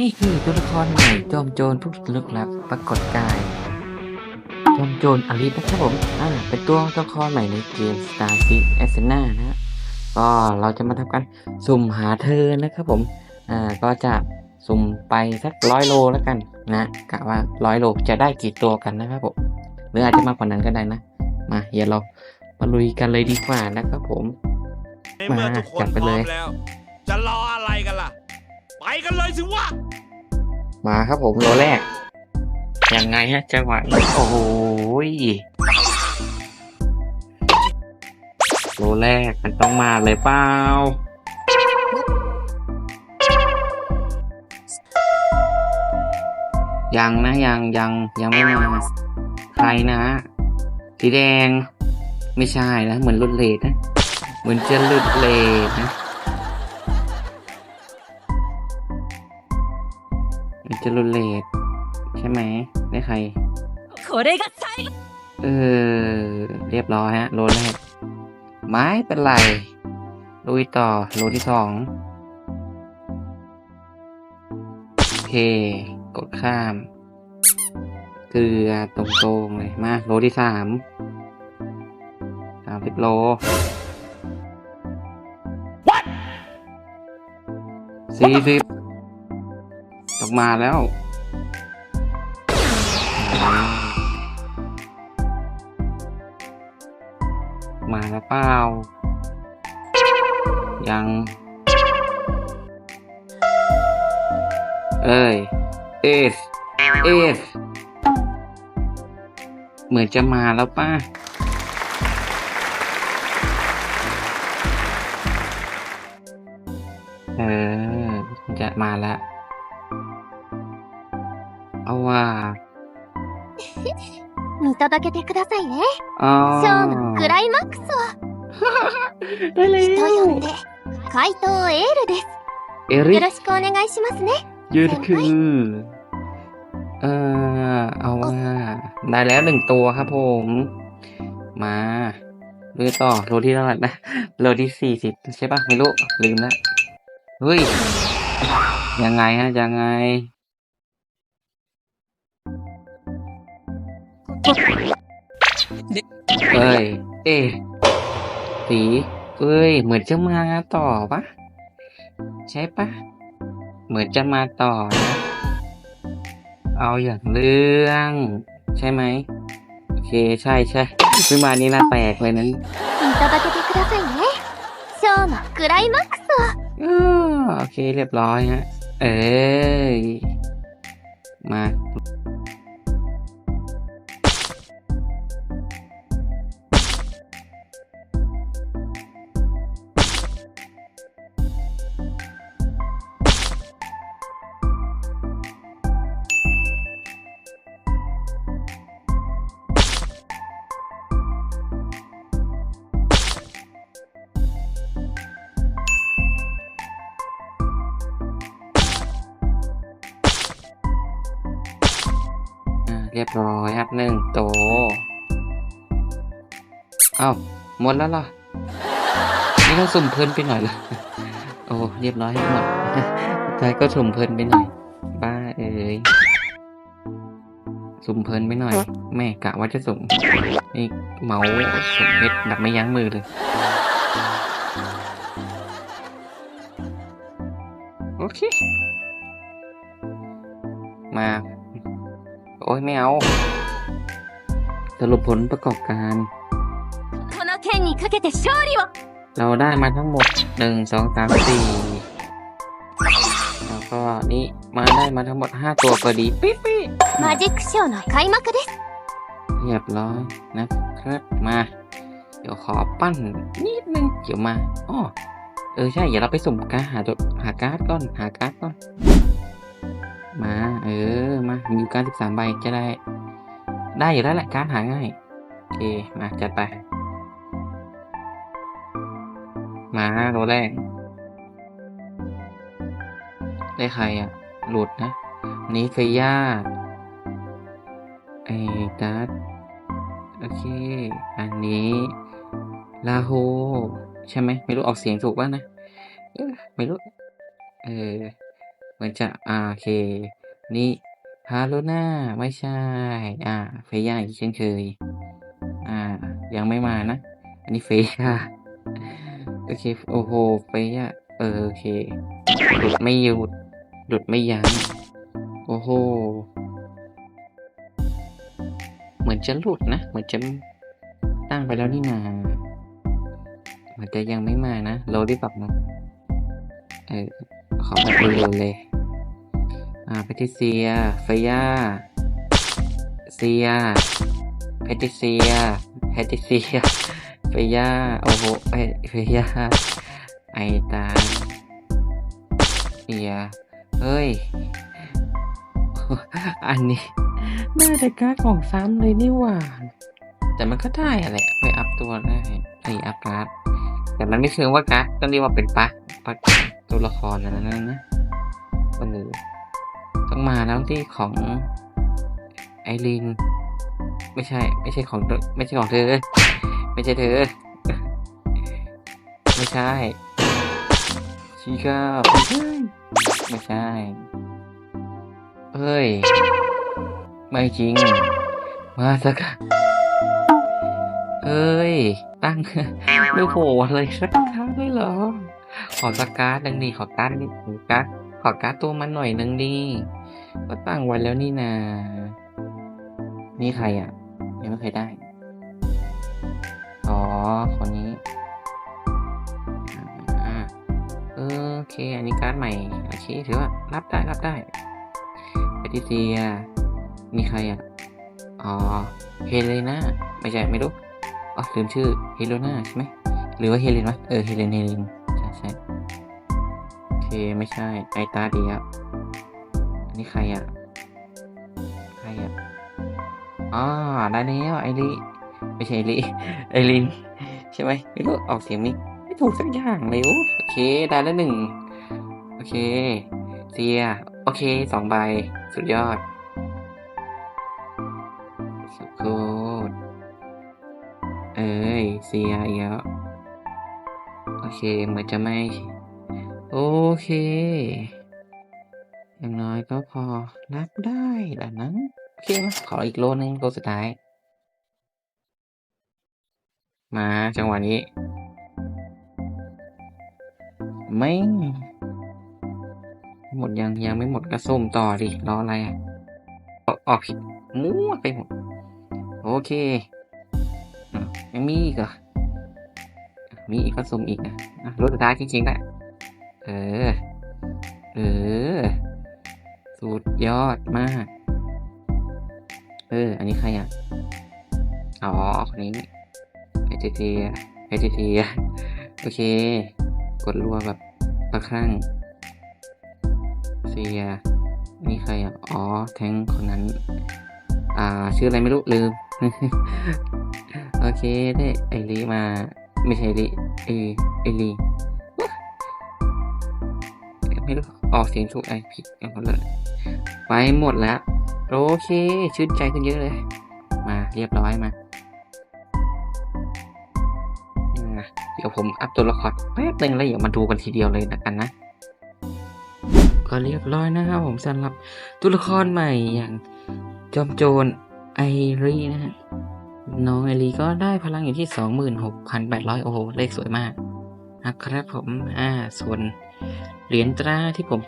นี่คือตัวละครใหม่จอมโจรผู้ลึกลับปรากฏกาย จอมโจรอลิสนะครับผม อ่า เป็นตัวละครใหม่ในเกม Star c i t a s e n a นะฮะก็เราจะมาทำการสุ่มหาเธอนะครับผม อ่า ก็จะสุ่มไปสักร้อยโลแล้วกันนะกะว่าร้อยโลจะได้กี่ตัวกันนะครับผม หรืออาจจะมากกว่านั้นก็ได้นะ มา เดี๋ยวเรามาลุยกันเลยดีกว่านะครับผม ในเมื่อทุกคจันดไปพเลร้อย มแล้ว จะรออะไรกันล่ะ ไปกันเลยสิวะ มาครับผมโลแรก ยังไงฮะจังหวะนี้โอ้โหยโลแรกมันต้องมาเลยเปล่ายังนะยังยังยังไม่มาใครนะสีแดง ไม่ใช่นะ เหมือนรุ่นเลดนะ เหมือนจะหลุดเลดนะ จรุเลตใช่ไหมได้ใครเออเรียบร้อยฮะโลแรกไม้เป็นไรลุยต่อโลที่สองโอเค กดข้าม เกลือตรงๆเลยมาโลที่สามสามสิบโลสี่สิบ ตกมาแล้ว มาแล้วเปล่า ยัง เอ้ย เอส เอส เหมือนจะมาแล้วป้าเออ จะมาแล้ว เอาว่า 見届けてくださいね。 อ๋อ ショーのクライマックスを ได้เลย 人呼んで、怪盗エールです。 เอริ よろしくお願いしますね。 ยืดคือ เออเอาว่า ได้แล้วหนึ่งตัวครับผม มาดูต่อโลที่เท่าไหร่นะโลที่สี่สิบใช่ปะไม่รู้ ลืมแล้วเฮ้ย ยังไงฮะ ยังไง เอ้ย เอ๊ะสีเอ้ย เหมือนจะมาต่อปะใช่ปะ เหมือนจะมาต่อนะ เอาอย่างเรื่อง ใช่ไหม โอเค ใช่ใช่ขึ้นมานี่น่าแปลกเลยนั้น 見届けてくださいね。ショーのクライマックスを อ้อโอเค เรียบร้อยฮะ เอ้ย มา เรียบร้อยครับหนึ่งโต เอ้าหมดแล้วเหรอ นี่ก็สุ่มเพลินไปหน่อยละโอ้ เรียบร้อยใหมดสุดท้ายก็สุ่มเพลินไปหน่อยบ้าเอ้ยสุ่มเพลินไปหน่อย แม่กะว่าจะสุ่มนี่เมาส์สุ่มเพชรดับไม่ยั้งมือเลยโอเค มา อ้ยไม่เอา สรุปผลประกอบการ この剣にかけて勝利を เราได้มาทั้งหมดหนึ่งสองสามสี่แล้วก็นี่มาได้มาทั้งหมดห้าตัวพอดีปิ๊ดปิ๊ด マジックショーの開幕です。 เรียบร้อยนะครับมา เดี๋ยวขอปั้นนิดนึงเดี๋ยวมาอ๋อเออใช่เดี๋ยวเราไปสุ่มการดหาตัวหาการ์ดก่อนหาการ์ดก่อน มา เออ มา มีการสิบสามใบจะได้ ได้อยู่แล้วแหละ การหาง่าย โอเค มา จัดไป มาโรแรก ได้ใครอะ หลุดนะอันนี้เฟย่าไอ้การ์ดโอเค อันนี้ ลาโฮ ใช่ไหม ไม่รู้ออกเสียงถูกป่ะนะ ไม่รู้ เออ เหมือนจะอ่าโอเค นี่ฮาโลนาไม่ใช่ อ่า เฟย่าอีกเช่นเคย อ่า ยังไม่มานะ อันนี้เฟย่าโอเค โอ้โห เฟย่าเออโอเค หลุดไม่หยุด หลุดไม่ยั้ง โอ้โห เหมือนจะหลุดนะ เหมือนจะตั้งไปแล้วนี่นาเหมือนจะยังไม่มานะเรด้ปรับนะเออขอแบบเร็วเลย อ่าแพทิเซียเฟย่าเซียแพทิเซียแพทิเซียเฟย่าโอ้โหเฟย่าไอตาเซียเฮ้ย อันนี้น่าจะการ์ดของซ้ำเลยนี่หว่า แต่มันก็ได้อะไรไปอัพตัวได้ไออัพการ์ดแต่มันไม่เชิงว่าการ์ดต้องเรียกว่าเป็นปักปักตัวละครนะนั่นนะวันนี้ ต้องมาแล้วที่ของไอรีนไม่ใช่ ไม่ใช่ของเธอไม่ใช่ของเธอ ไม่ใช่เธอ ไม่ใช่ชิคาไม่ใช่ไม่ใช่เฮ้ย ไม่จริง มาสักเอ้ย ตั้งไม่โผล่เลยสักครั้งเลยเหรอ ขอสักการ์ดหนึ่งดีขอการ์ดนิดขอการ์ดขอการ์ดตัวมันหน่อยหนึ่งดี ก็ตั้งไว้แล้วนี่นา นี่ใครอะ ยังไม่เคยได้ อ๋อ คนนี้อ่าเออโอเค อันนี้การ์ดใหม่ โอเค ถือว่ารับได้ รับได้แพทิเซียมีใครอะ อ๋อ เฮเลนาไม่ใช่ ไม่รู้ อ๋อ ลืมชื่อ เฮเลนาใช่ไหม หรือว่าเฮเลนวะ เออ เฮเลน เฮเลน ใช่ใช่โอเค ไม่ใช่ ไอตาดียบอั นนี้ใครอะ ใครอะอ๋อได้แล้วไอรีไม่ใช่ไอรีไอรินใช่ไหมไม่รู้ออกเสียงนี้ไม่ถูกสักอย่างเลยโอเค ได้แล้วหนึ่งโอเคเซียโอเคสองใบ สุดยอด สุดโคตรเอ้ยเซียอีกแล้วโอเคเหมือนจะไม่ โอเค อย่างน้อยก็พอรับได้แล้นโอเคมาขออีกโลนึงโลสุดท้าย มาจังหวะนี้ ไม่หมดยังยังไม่หมดก็ส้มต่อดิรออะไรอะออกผิดมั่วไปหมด โอเคยังมีอีกเหรอมีอีกก็ส้มอีกอะรถสุดท้ายจริงๆแหละเออ เออ สุดยอดมาก เออ อันนี้ใครอะ อ๋อ คนนี้เอเจเทีเอเจเทีโอเค กดรัวแบบประครั่งเซียนนี้ใครอะ อ๋อ แทงคนนั้น อ่า ชื่ออะไรไม่รู้ ลืม โอเค ได้ไอรีมา ไม่ใช่ไอรีไอไอรีไม่รู้ออกเสียงถูกไอผิดกันหมดเลย ไปหมดแล้ว โอเค ชื่นใจขึ้นเยอะเลย มาเรียบร้อยมาเดี๋ยวผมอัพตัวละครแป๊บหนึ่งแล้วเดี๋ยวมาดูกันทีเดียวเลยนะกันนะ ก็เรียบร้อยนะครับผมสำหรับตัวละครใหม่อย่างจอมโจรไอรีนะฮะน้องไอรีก็ได้พลังอยู่ที่ 26,800 โอ้โห เลขสวยมากนะครับผม อ่า ส่วนเหรียญตราที่ผม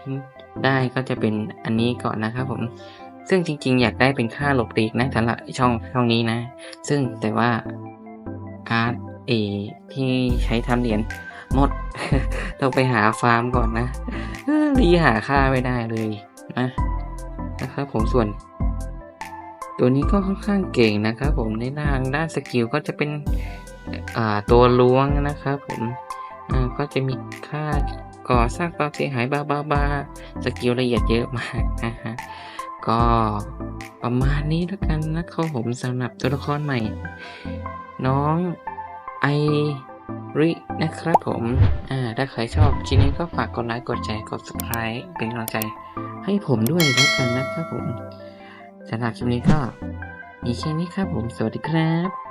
ได้ก็จะเป็นอันนี้ก่อนนะครับผมซึ่งจริง ๆ อยากได้เป็นค่าหลบหลีกนะสำหรับช่องช่องนี้นะ ซึ่งแต่ว่าการ์ดเอที่ใช้ทำเหรียญหมด ต้องไปหาฟาร์มก่อนนะรีหาค่าไม่ได้เลยนะนะครับผมส่วน ตัวนี้ก็ค่อนข้างเก่งนะครับผมในทางด้านสกิลก็จะเป็นตัวล้วงนะครับผมก็จะมีค่า ก่อสร้างความเสียหายบาบาบาสกิลละเอียดเยอะมากนะฮะก็ประมาณนี้แล้วกันนะครับผมสำหรับตัวละครใหม่ น้องไอรินะครับผมอ่าถ้าใครชอบชิ้นนี้ก็ฝากกดไลค์กดแชร์กด subscribe เป็นกำลังใจให้ผมด้วยแล้วกันนะครับผมสำหรับคลิปนี้ก็มีแค่นี้ครับผมสวัสดีครับ